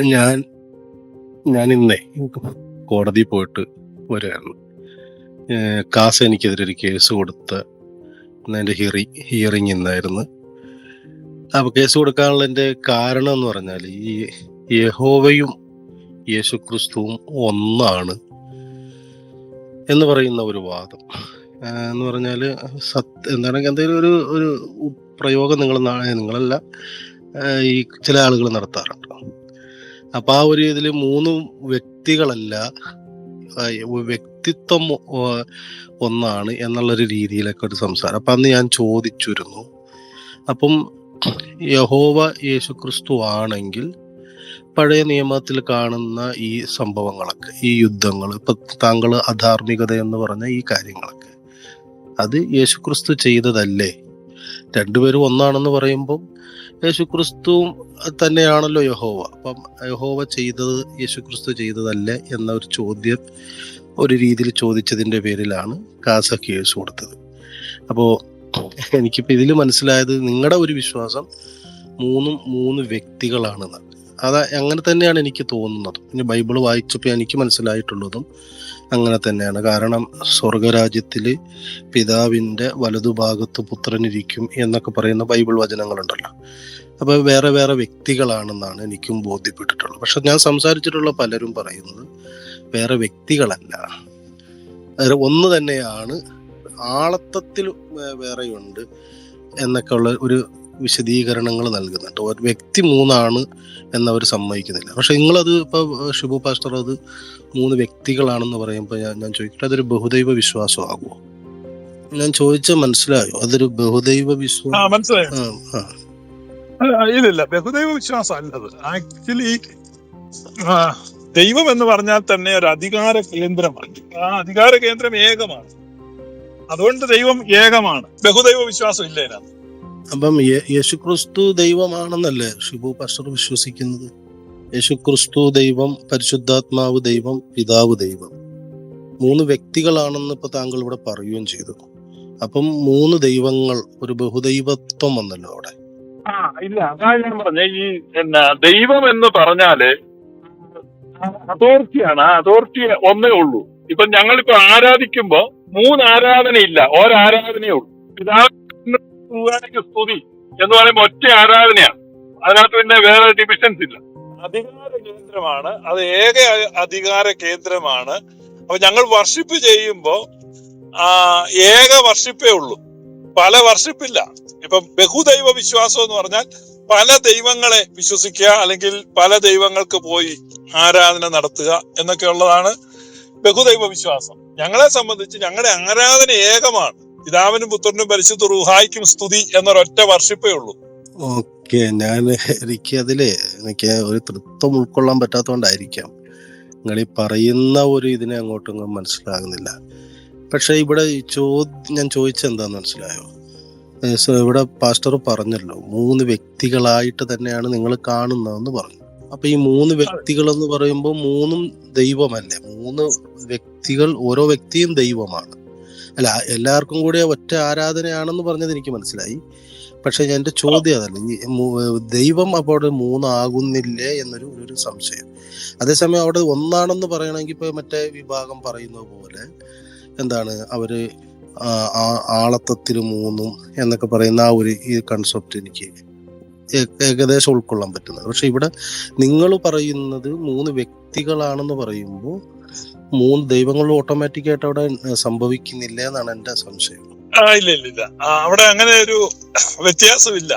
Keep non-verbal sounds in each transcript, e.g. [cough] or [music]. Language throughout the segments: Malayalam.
ഞാൻ ഞാൻ ഇന്നേ കോടതി പോയിട്ട് വരുകയായിരുന്നു കാസ് എനിക്കെതിരെ ഒരു കേസ് കൊടുത്ത എന്റെ ഹിയറി ഹിയറിങ് ഇന്നായിരുന്നു. അപ്പോൾ കേസ് കൊടുക്കാനുള്ള എന്റെ കാരണം എന്ന് പറഞ്ഞാൽ ഈ യഹോവയും യേശുക്രിസ്തുവും ഒന്നാണ് എന്ന് പറയുന്ന ഒരു വാദം. എന്ന് പറഞ്ഞാൽ സത്യം എന്താണ് എന്തെങ്കിലും ഒരു ഒരു പ്രയോഗം നിങ്ങൾ നിങ്ങളല്ല ഈ ചില ആളുകൾ നടത്താറുണ്ട്. അപ്പൊ ആ ഒരു ഇതിൽ മൂന്ന് വ്യക്തികളല്ല വ്യക്തിത്വം ഒന്നാണ് എന്നുള്ളൊരു രീതിയിലൊക്കെ ഒരു സംസാരം. അപ്പൊ അന്ന് ഞാൻ ചോദിച്ചിരുന്നു. അപ്പം യഹോവ യേശു ക്രിസ്തു ആണെങ്കിൽ പഴയ നിയമത്തിൽ കാണുന്ന ഈ സംഭവങ്ങളൊക്കെ ഈ യുദ്ധങ്ങൾ ഇപ്പൊ താങ്കൾ അധാർമികത എന്ന് പറഞ്ഞ ഈ കാര്യങ്ങളൊക്കെ അത് യേശുക്രിസ്തു ചെയ്തതല്ലേ? രണ്ടുപേരും ഒന്നാണെന്ന് പറയുമ്പം യേശുക്രിസ്തുവും തന്നെയാണല്ലോ യഹോവ. അപ്പം യഹോവ ചെയ്തത് യേശുക്രിസ്തു ചെയ്തതല്ലേ എന്ന ഒരു ചോദ്യം ഒരു രീതിയിൽ ചോദിച്ചതിന്റെ പേരിലാണ് കാസ കേസ് കൊടുത്തത്. അപ്പോൾ എനിക്കിപ്പോൾ ഇതിൽ മനസ്സിലായത് നിങ്ങളുടെ ഒരു വിശ്വാസം മൂന്നും മൂന്ന് വ്യക്തികളാണെന്ന് അത് അങ്ങനെ തന്നെയാണ് എനിക്ക് തോന്നുന്നത്. ഇനി ബൈബിൾ വായിച്ചപ്പോൾ എനിക്ക് മനസ്സിലായിട്ടുള്ളതും അങ്ങനെ തന്നെയാണ്. കാരണം സ്വർഗരാജ്യത്തിൽ പിതാവിന്റെ വലതുഭാഗത്ത് പുത്രനിരിക്കും എന്നൊക്കെ പറയുന്ന ബൈബിൾ വചനങ്ങളുണ്ടല്ലോ. അപ്പോൾ വേറെ വേറെ വ്യക്തികളാണെന്നാണ് എനിക്കും ബോധ്യപ്പെട്ടിട്ടുള്ളത്. പക്ഷെ ഞാൻ സംസാരിച്ചിട്ടുള്ള പലരും പറയുന്നത് വേറെ വ്യക്തികളല്ല. ഒന്ന് തന്നെയാണ് ആളത്വത്തിൽ വേറെയുണ്ട് എന്നൊക്കെ ഉള്ള ഒരു വിശദീകരണങ്ങൾ നൽകുന്നുണ്ട്. ഒരു വ്യക്തി മൂന്നാണ് എന്നവർ സമ്മതിക്കുന്നില്ല. പക്ഷെ നിങ്ങളത് ഇപ്പോൾ ഷിബു പാസ്റ്റർ അത് മൂന്ന് വ്യക്തികളാണെന്ന് പറയുമ്പോൾ ഞാൻ ഞാൻ ചോദിക്കട്ടെ അതൊരു ബഹുദൈവ വിശ്വാസമാകുമോ? ഞാൻ ചോദിച്ച മനസ്സിലായോ? അതൊരു ബഹുദൈവ വിശ്വാസം മനസ്സിലായി. ഇല്ലില്ല. ബഹുദൈവ വിശ്വാസം അല്ലത് ആക്ച്വലി ദൈവം എന്ന് പറഞ്ഞാൽ തന്നെ ഒരു അധികാര കേന്ദ്രമാണ്. ആ അധികാര കേന്ദ്രം ഏകമാണ്. അതുകൊണ്ട് ദൈവം ഏകമാണ്. ബഹുദൈവ വിശ്വാസം ഇല്ല ഇതിനകത്ത്. അപ്പം യേശുക്രിസ്തു ദൈവമാണെന്നല്ലേ ഷിബു പാസ്റ്റർ വിശ്വസിക്കുന്നത്? യേശുക്രിസ്തു ദൈവം പരിശുദ്ധാത്മാവ് ദൈവം പിതാവ് ദൈവം. മൂന്ന് വ്യക്തികളാണെന്ന് ഇപ്പൊ താങ്കൾ ഇവിടെ പറയുകയും ചെയ്തു. അപ്പം മൂന്ന് ദൈവങ്ങൾ ഒരു ബഹുദൈവത്വം വന്നല്ലോ അവിടെ. ആ ഇല്ല അതാണ് ഞാൻ പറഞ്ഞ ഈ എന്നാ ദൈവം എന്ന് പറഞ്ഞാൽ അതോറിറ്റിയാണ് ആ അതോറിറ്റി ഒന്നേ ഉള്ളൂ. ഇപ്പൊ ഞങ്ങളിപ്പോ ആരാധിക്കുമ്പോ മൂന്ന് ആരാധനയില്ല ഒരാരാധനയേ ഉള്ളൂ. പിതാവിന് സ്തുതി എന്ന് പറയുമ്പോൾ ഒറ്റ ആരാധനയാണ്. അതിനകത്ത് പിന്നെ വേറെ ഡിവിഷൻസ് ഇല്ല. അധികാര കേന്ദ്രമാണ്. അത് ഏക അധികാര കേന്ദ്രമാണ്. അപ്പൊ ഞങ്ങൾ വർഷിപ്പ് ചെയ്യുമ്പോ ഏക വർഷിപ്പേ ഉള്ളൂ. പല വർഷിപ്പില്ല ഇപ്പൊ ബഹുദൈവ വിശ്വാസം എന്ന് പറഞ്ഞാൽ പല ദൈവങ്ങളെ വിശ്വസിക്കുക അല്ലെങ്കിൽ പല ദൈവങ്ങൾക്ക് പോയി ആരാധന നടത്തുക എന്നൊക്കെ ഉള്ളതാണ് ബഹുദൈവ വിശ്വാസം. ഞങ്ങളെ സംബന്ധിച്ച് ഞങ്ങളുടെ ആരാധന ഏകമാണ്. പിതാവിനും പുത്രനും പരിശുദ്ധ റുഹായിക്കും സ്തുതി എന്നൊരൊറ്റ വർഷിപ്പേ ഉള്ളൂ. ഓക്കെ ഞാൻ എനിക്ക് അതിൽ എനിക്ക് ഒരു തൃത്വം ഉൾക്കൊള്ളാൻ പറ്റാത്തതുകൊണ്ടായിരിക്കാം നിങ്ങൾ ഈ പറയുന്ന ഒരു ഇതിനെ അങ്ങോട്ടും മനസ്സിലാകുന്നില്ല. പക്ഷെ ഇവിടെ ചോദ്യം ഞാൻ ചോദിച്ചെന്താന്ന് മനസ്സിലായോ? ഇവിടെ പാസ്റ്റർ പറഞ്ഞല്ലോ മൂന്ന് വ്യക്തികളായിട്ട് തന്നെയാണ് നിങ്ങൾ കാണുന്നതെന്ന് പറഞ്ഞു. അപ്പൊ ഈ മൂന്ന് വ്യക്തികൾ എന്ന് പറയുമ്പോൾ മൂന്നും ദൈവമല്ലേ? മൂന്ന് വ്യക്തികൾ ഓരോ വ്യക്തിയും ദൈവമാണ്. അല്ല എല്ലാവർക്കും കൂടി ഒറ്റ ആരാധനയാണെന്ന് പറഞ്ഞത് എനിക്ക് മനസ്സിലായി. പക്ഷെ എന്റെ ചോദ്യം അതല്ല. ദൈവം അപ്പോൾ മൂന്നാകുന്നില്ലേ എന്നൊരു ഒരു സംശയം. അതേസമയം അവിടെ ഒന്നാണെന്ന് പറയണമെങ്കിൽ ഇപ്പൊ മറ്റേ വിഭാഗം പറയുന്നത് പോലെ എന്താണ്? അവർ ആ- ആ- ആളത്വത്തിന് മൂന്നും എന്നൊക്കെ പറയുന്ന ആ ഒരു ഈ കൺസെപ്റ്റ് എനിക്ക് ഏകദേശം ഉൾക്കൊള്ളാൻ പറ്റുന്നത്. പക്ഷെ ഇവിടെ നിങ്ങൾ പറയുന്നത് മൂന്ന് വ്യക്തികളാണെന്ന് പറയുമ്പോൾ മൂന്ന് ദൈവങ്ങളും ഓട്ടോമാറ്റിക് ആയിട്ട് അവിടെ സംഭവിക്കുന്നില്ല എന്നാണ് എന്റെ സംശയം. ഇല്ല ഇല്ല ഇല്ല. അവിടെ അങ്ങനെ ഒരു വ്യത്യാസമില്ല.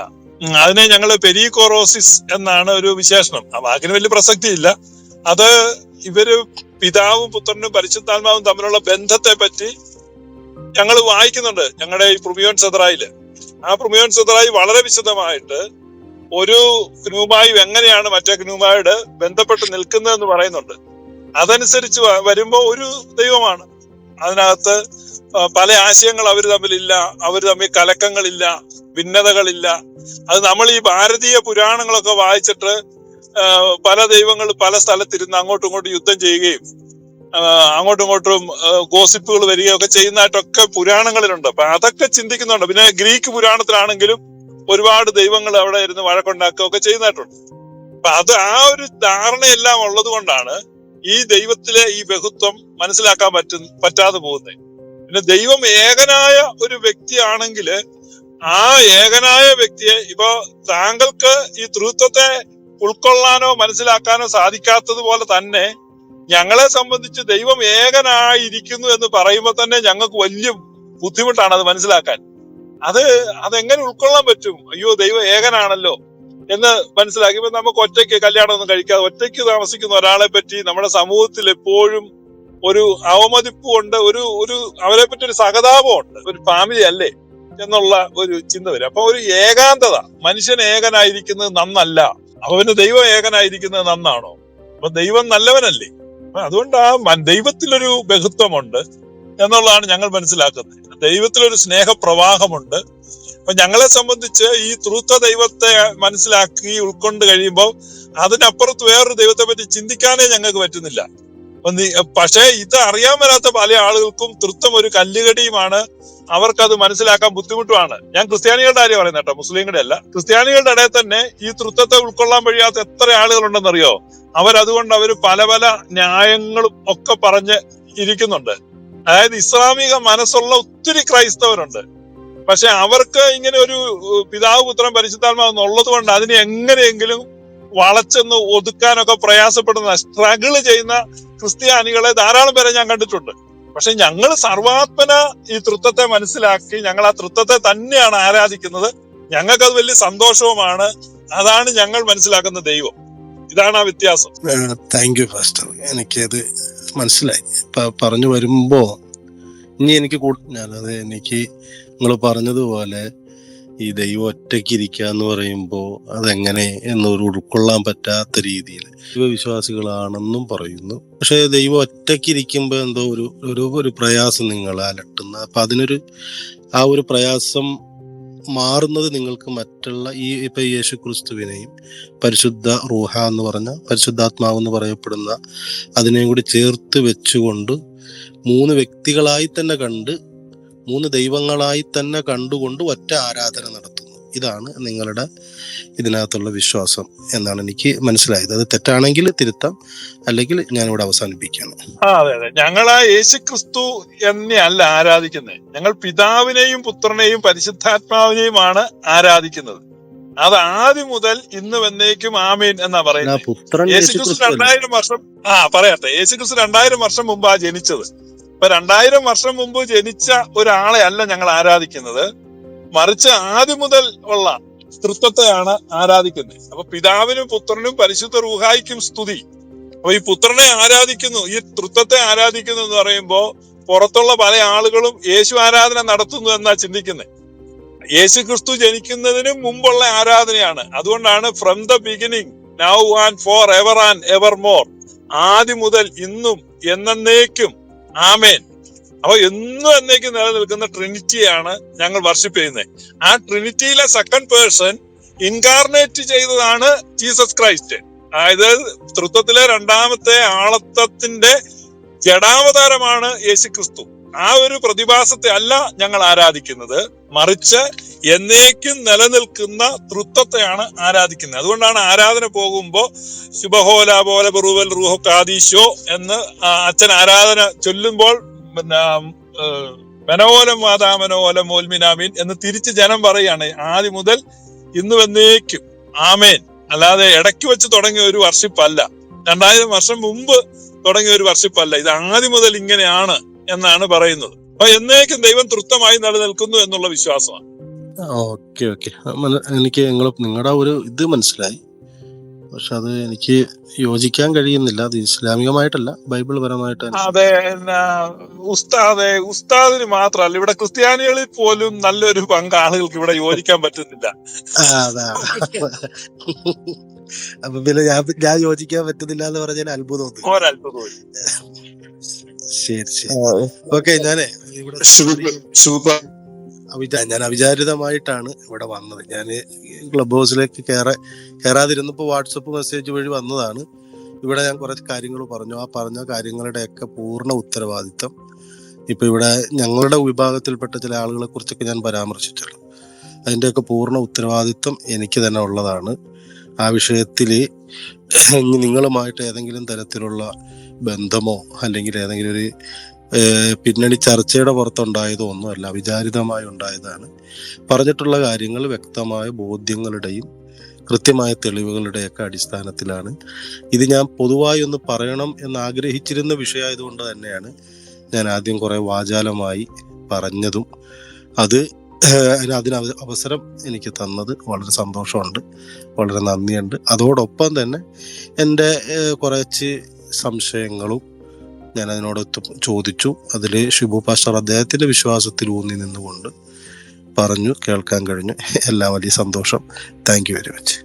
അതിനെ ഞങ്ങൾ പെരിക്കോറോസിസ് എന്നാണ് ഒരു വിശേഷണം. വാക്കിന് വലിയ പ്രസക്തി ഇല്ല അത് ഇവർ പിതാവും പുത്രനും പരിശുദ്ധാത്മാവും തമ്മിലുള്ള ബന്ധത്തെ പറ്റി ഞങ്ങൾ വായിക്കുന്നുണ്ട് ഞങ്ങളുടെ ഈ പ്രുമിയോൻ സദറായിൽ. ആ പ്രുമിയോൻ സദറായി വളരെ വിശദമായിട്ട് ഒരു ഗ്രൂമായും എങ്ങനെയാണ് മറ്റേ ഗ്നൂമായോട് ബന്ധപ്പെട്ട് നിൽക്കുന്നതെന്ന് പറയുന്നുണ്ട്. അതനുസരിച്ച് വരുമ്പോൾ വരുമ്പോ ഒരു ദൈവമാണ്. അതിനകത്ത് പല ആശയങ്ങൾ അവർ തമ്മിലില്ല അവർ തമ്മിൽ കലക്കങ്ങളില്ല ഭിന്നതകളില്ല. അത് നമ്മൾ ഈ ഭാരതീയ പുരാണങ്ങളൊക്കെ വായിച്ചിട്ട് പല ദൈവങ്ങൾ പല സ്ഥലത്തിരുന്ന് അങ്ങോട്ടും ഇങ്ങോട്ടും യുദ്ധം ചെയ്യുകയും അങ്ങോട്ടും ഇങ്ങോട്ടും ഗോസിപ്പുകൾ വരികയൊക്കെ ചെയ്യുന്നതായിട്ടൊക്കെ പുരാണങ്ങളിലുണ്ട്. അപ്പൊ അതൊക്കെ ചിന്തിക്കുന്നുണ്ട്. പിന്നെ ഗ്രീക്ക് പുരാണത്തിലാണെങ്കിലും ഒരുപാട് ദൈവങ്ങൾ അവിടെ ഇരുന്ന് വഴക്കുണ്ടാക്കുകയൊക്കെ ചെയ്യുന്നതായിട്ടുണ്ട്. അപ്പൊ അത് ആ ഒരു ധാരണയെല്ലാം ഉള്ളത് കൊണ്ടാണ് ഈ ദൈവത്തിലെ ഈ ബഹുത്വം മനസ്സിലാക്കാൻ പറ്റ പറ്റാതെ പോകുന്നത് പിന്നെ ദൈവം ഏകനായ ഒരു വ്യക്തിയാണെങ്കിൽ ആ ഏകനായ വ്യക്തിയെ ഇപ്പൊ താങ്കൾക്ക് ഈ ത്രിത്വത്തെ ഉൾക്കൊള്ളാനോ മനസ്സിലാക്കാനോ സാധിക്കാത്തതുപോലെ തന്നെ ഞങ്ങളെ സംബന്ധിച്ച് ദൈവം ഏകനായിരിക്കുന്നു എന്ന് പറയുമ്പോൾ തന്നെ ഞങ്ങൾക്ക് വലിയ ബുദ്ധിമുട്ടാണ് അത് മനസ്സിലാക്കാൻ. അത് അതെങ്ങനെ ഉൾക്കൊള്ളാൻ പറ്റും? അയ്യോ ദൈവം ഏകനാണല്ലോ. എന്ന് മനസ്സിലാക്കി ഇപ്പൊ നമുക്ക് ഒറ്റയ്ക്ക് കല്യാണം ഒന്നും കഴിക്കാതെ ഒറ്റയ്ക്ക് താമസിക്കുന്ന ഒരാളെ പറ്റി നമ്മുടെ സമൂഹത്തിൽ എപ്പോഴും ഒരു അവമതിപ്പ് കൊണ്ട് ഒരു ഒരു അവരെ പറ്റി ഒരു സഹതാപമുണ്ട് ഒരു ഫാമിലി അല്ലേ എന്നുള്ള ഒരു ചിന്ത വരും. അപ്പൊ ഒരു ഏകാന്തത. മനുഷ്യൻ ഏകനായിരിക്കുന്നത് നന്നല്ല. പിന്നെ ദൈവം ഏകനായിരിക്കുന്നത് നന്നാണോ? അപ്പൊ ദൈവം നല്ലവനല്ലേ? അതുകൊണ്ട് ആ ദൈവത്തിലൊരു ബഹുത്വമുണ്ട് എന്നുള്ളതാണ് ഞങ്ങൾ മനസ്സിലാക്കുന്നത്. ദൈവത്തിലൊരു സ്നേഹപ്രവാഹമുണ്ട്. അപ്പൊ ഞങ്ങളെ സംബന്ധിച്ച് ഈ ത്രൂത്വ ദൈവത്തെ മനസ്സിലാക്കി ഉൾക്കൊണ്ട് കഴിയുമ്പോൾ അതിനപ്പുറത്ത് വേറൊരു ദൈവത്തെ പറ്റി ചിന്തിക്കാനേ ഞങ്ങൾക്ക് പറ്റുന്നില്ല. പക്ഷേ ഇത് അറിയാൻ വരാത്ത പല ആളുകൾക്കും തൃത്വം ഒരു കല്ലുകടിയുമാണ്. അവർക്കത് മനസ്സിലാക്കാൻ ബുദ്ധിമുട്ടുമാണ്. ഞാൻ ക്രിസ്ത്യാനികളുടെ കാര്യം പറയുന്നത് കേട്ടോ മുസ്ലിങ്ങളുടെ അല്ല. ക്രിസ്ത്യാനികളുടെ ഇടയിൽ തന്നെ ഈ തൃത്വത്തെ ഉൾക്കൊള്ളാൻ കഴിയാത്ത എത്ര ആളുകളുണ്ടെന്നറിയോ? അവരതുകൊണ്ട് അവർ പല പല ന്യായങ്ങളും ഒക്കെ പറഞ്ഞ് ഇരിക്കുന്നുണ്ട്. അതായത് ഇസ്ലാമിക മനസ്സുള്ള ഒത്തിരി ക്രൈസ്തവരുണ്ട്. പക്ഷെ അവർക്ക് ഇങ്ങനെ ഒരു പിതാവ് പുത്രൻ പരിശുദ്ധാത്മാവെന്ന് ഉള്ളത് കൊണ്ട് അതിനെ എങ്ങനെയെങ്കിലും വളച്ചെന്ന് ഒതുക്കാനൊക്കെ പ്രയാസപ്പെടുന്ന സ്ട്രഗിൾ ചെയ്യുന്ന ക്രിസ്ത്യാനികളെ ധാരാളം പേരെ ഞാൻ കണ്ടിട്ടുണ്ട്. പക്ഷെ ഞങ്ങൾ സർവാത്മന ഈ തൃത്വത്തെ മനസ്സിലാക്കി ഞങ്ങൾ ആ തൃത്വത്തെ തന്നെയാണ് ആരാധിക്കുന്നത്. ഞങ്ങൾക്കത് വലിയ സന്തോഷവുമാണ്. അതാണ് ഞങ്ങൾ മനസ്സിലാക്കുന്ന ദൈവം. ഇതാണ് ആ വ്യത്യാസം. താങ്ക് യു ഫാസ്റ്റർ എനിക്കത് മനസ്സിലായി. പറഞ്ഞു വരുമ്പോ ഇനി എനിക്ക് ഞാനത് എനിക്ക് നിങ്ങൾ പറഞ്ഞതുപോലെ ഈ ദൈവം ഒറ്റയ്ക്ക് ഇരിക്കുക എന്ന് പറയുമ്പോൾ അതെങ്ങനെ എന്നൊരു ഉൾക്കൊള്ളാൻ പറ്റാത്ത രീതിയിൽ ദൈവവിശ്വാസികളാണെന്നും പറയുന്നു. പക്ഷെ ദൈവം ഒറ്റയ്ക്ക് ഇരിക്കുമ്പോൾ എന്തോ ഒരു ഒരു പ്രയാസം നിങ്ങൾ അലട്ടുന്ന അപ്പൊ അതിനൊരു ആ ഒരു പ്രയാസം മാറുന്നത് നിങ്ങൾക്ക് മറ്റുള്ള ഈ ഇപ്പൊ യേശു ക്രിസ്തുവിനെയും പരിശുദ്ധ റൂഹ എന്ന് പറഞ്ഞ പരിശുദ്ധാത്മാവ് എന്ന് പറയപ്പെടുന്ന അതിനെയും കൂടി ചേർത്ത് വെച്ചുകൊണ്ട് മൂന്ന് വ്യക്തികളായി തന്നെ കണ്ട് മൂന്ന് ദൈവങ്ങളായി തന്നെ കണ്ടുകൊണ്ട് ഒറ്റ ആരാധന നടത്തുന്നു ഇതാണ് നിങ്ങളുടെ ഇതിനകത്തുള്ള വിശ്വാസം എന്നാണ് എനിക്ക് മനസ്സിലായത്. അത് തെറ്റാണെങ്കിൽ തിരുത്താം അല്ലെങ്കിൽ ഞാൻ ഇവിടെ അവസാനിപ്പിക്കുകയാണ്. ആ അതെ അതെ. ഞങ്ങൾ ആ യേശു ക്രിസ്തു എന്നെയല്ല ആരാധിക്കുന്നത്. ഞങ്ങൾ പിതാവിനെയും പുത്രനെയും പരിശുദ്ധാത്മാവിനെയും ആണ് ആരാധിക്കുന്നത്. അത് ആദ്യം മുതൽ ഇന്ന് വന്നേക്കും ആമീൻ എന്നാ പറയുന്നത്. പുത്രൻ യേശു യേശു ക്രിസ്തു ക്രിസ്തു രണ്ടായിരം വർഷം ആ പറയട്ടെ. യേശുക്രിസ്തു രണ്ടായിരം വർഷം മുമ്പാ ജനിച്ചത്. ഇപ്പൊ രണ്ടായിരം വർഷം മുമ്പ് ജനിച്ച ഒരാളെ അല്ല ഞങ്ങൾ ആരാധിക്കുന്നത്. മറിച്ച് ആദ്യം മുതൽ ഉള്ള തൃത്വത്തെയാണ് ആരാധിക്കുന്നത്. അപ്പൊ പിതാവിനും പുത്രനും പരിശുദ്ധ റൂഹായിക്കും സ്തുതി. അപ്പൊ ഈ പുത്രനെ ആരാധിക്കുന്നു ഈ തൃത്വത്തെ ആരാധിക്കുന്നു എന്ന് പറയുമ്പോ പുറത്തുള്ള പല ആളുകളും യേശു ആരാധന നടത്തുന്നു എന്നാ ചിന്തിക്കുന്നത് യേശു ക്രിസ്തു ജനിക്കുന്നതിന് മുമ്പുള്ള ആരാധനയാണ്. അതുകൊണ്ടാണ് from the beginning now and for ever and ever more ആദ്യം മുതൽ ഇന്നും എന്നേക്കും ആമേൻ. അപ്പൊ എന്നും എന്നേക്ക് നിലനിൽക്കുന്ന ട്രിനിറ്റിയാണ് ഞങ്ങൾ വർഷിപ്പ് ചെയ്യുന്നത്. ആ ട്രിനിറ്റിയിലെ സെക്കൻഡ് പേഴ്സൺ ഇൻകാർണേറ്റ് ചെയ്തതാണ് ജീസസ് ക്രൈസ്റ്റ് അതായത് തൃത്വത്തിലെ രണ്ടാമത്തെ ആളത്വത്തിന്റെ ജഡാവതാരമാണ് യേശു ക്രിസ്തു ആ ഒരു പ്രതിഭാസത്തെ അല്ല ഞങ്ങൾ ആരാധിക്കുന്നത്. മറിച്ച് എന്നേക്കും നിലനിൽക്കുന്ന തൃത്വത്തെയാണ് ആരാധിക്കുന്നത്. അതുകൊണ്ടാണ് ആരാധന പോകുമ്പോ ശുഭഹോല പോലെ ബറുവൽ റൂഹോ കാദീശോ എന്ന് അച്ഛൻ ആരാധന ചൊല്ലുമ്പോൾ പിന്നെ മനോലം മാതാമനോലം മോൽമിനാമീൻ എന്ന് തിരിച്ച് ജനം പറയാണ്. ആദ്യം മുതൽ ഇന്ന് വന്നേക്കും ആമേൻ. അല്ലാതെ ഇടയ്ക്ക് വെച്ച് തുടങ്ങിയ ഒരു വർഷിപ്പല്ല. രണ്ടായിരം വർഷം മുമ്പ് തുടങ്ങിയ ഒരു വർഷിപ്പല്ല. ഇത് ആദ്യം മുതൽ ഇങ്ങനെയാണ് എന്നാണ് പറയുന്നത്. അപ്പൊ എന്നേക്കും ദൈവം തൃപ്തമായി നിലനിൽക്കുന്നു എന്നുള്ള വിശ്വാസമാണ്. Okay okay. എനിക്ക് നിങ്ങൾ നിങ്ങളുടെ ഒരു ഇത് മനസ്സിലായി. പക്ഷെ അത് എനിക്ക് യോജിക്കാൻ കഴിയുന്നില്ല. അത് ഇസ്ലാമികമായിട്ടല്ല ബൈബിൾ പരമായിട്ട് അതെ ഉസ്താദെ ഉസ്താദിന് മാത്രമല്ല ഇവിടെ ക്രിസ്ത്യാനികളിൽ പോലും നല്ലൊരു പങ്ക് ആളുകൾക്ക് ഇവിടെ യോജിക്കാൻ പറ്റുന്നില്ല. അതാ. അപ്പൊ പിന്നെ ഞാൻ ഞാൻ യോജിക്കാൻ പറ്റുന്നില്ല എന്ന് പറഞ്ഞാൽ അത്ഭുതം ശരി ശരി. ഓക്കെ ഞാനേ ഇവിടെ ഞാൻ അവിചാരിതമായിട്ടാണ് ഇവിടെ വന്നത്. ഞാൻ ക്ലബ് ഹൗസിലേക്ക് കയറാ കയറാതിരുന്നപ്പോൾ വാട്സപ്പ് മെസ്സേജ് വഴി വന്നതാണ്. ഇവിടെ ഞാൻ കുറച്ച് കാര്യങ്ങൾ പറഞ്ഞു. ആ പറഞ്ഞ കാര്യങ്ങളുടെയൊക്കെ പൂർണ ഉത്തരവാദിത്തം ഇപ്പൊ ഇവിടെ ഞങ്ങളുടെ വിഭാഗത്തിൽപ്പെട്ട ചില ആളുകളെ കുറിച്ചൊക്കെ ഞാൻ പരാമർശിച്ചല്ലോ അതിന്റെയൊക്കെ പൂർണ ഉത്തരവാദിത്വം എനിക്ക് തന്നെ ഉള്ളതാണ്. ആ വിഷയത്തിൽ നിങ്ങളുമായിട്ട് ഏതെങ്കിലും തരത്തിലുള്ള ബന്ധമോ അല്ലെങ്കിൽ ഏതെങ്കിലും ഒരു പിന്നണി ചർച്ചയുടെ പുറത്തുണ്ടായതോ ഒന്നുമല്ല വിചാരിതമായി ഉണ്ടായതാണ്. പറഞ്ഞിട്ടുള്ള കാര്യങ്ങൾ വ്യക്തമായ ബോധ്യങ്ങളുടെയും കൃത്യമായ തെളിവുകളുടെയൊക്കെ അടിസ്ഥാനത്തിലാണ്. ഇത് ഞാൻ പൊതുവായി ഒന്ന് പറയണം എന്ന് ആഗ്രഹിച്ചിരുന്ന വിഷയമായതുകൊണ്ട് തന്നെയാണ് ഞാൻ ആദ്യം കുറെ വാചാലമായി പറഞ്ഞതും. അത് അതിന് അവസരം എനിക്ക് തന്നത് വളരെ സന്തോഷമുണ്ട് വളരെ നന്ദിയുണ്ട്. അതോടൊപ്പം തന്നെ എന്റെ കുറച്ച് സംശയങ്ങളും ഞാൻ അതിനോടൊത്ത് ചോദിച്ചു. അതിൽ ഷിബു പാസ്റ്റർ അദ്ദേഹത്തിന്റെ വിശ്വാസത്തിൽ ഊന്നി നിന്നുകൊണ്ട് പറഞ്ഞു കേൾക്കാൻ കഴിഞ്ഞു. [laughs] എല്ലാം വലിയ സന്തോഷം. Thank very much